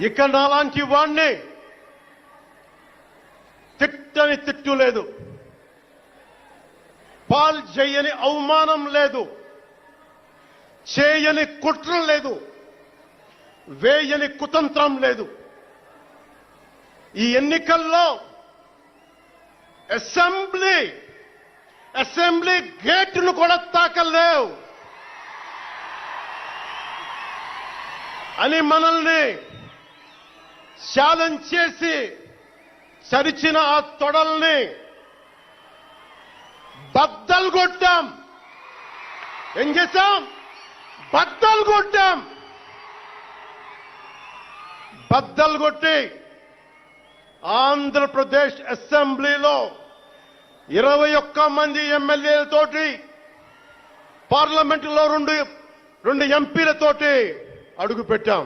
ఇక నాలాంటి వాణ్ణి తిట్టని తిట్టు లేదు. పాల్ చేయని అవమానం లేదు. చేయని కుట్ర లేదు. వేయని కుతంత్రం లేదు. ఈ ఎన్నికల్లో అసెంబ్లీ అసెంబ్లీ గేట్లు కూడా తాకలేవు. అని మనల్ని ఛాలెంజ్ చేసి చరిచిన ఆ తొడల్ని బద్దలు కొట్టాం. ఏం చేశాం? బద్దలు కొట్టాం. బద్దలు కొట్టి ఆంధ్రప్రదేశ్ అసెంబ్లీలో ఇరవై ఒక్క మంది ఎమ్మెల్యేలతోటి పార్లమెంటులో రెండు రెండు ఎంపీలతోటి అడుగు పెట్టాం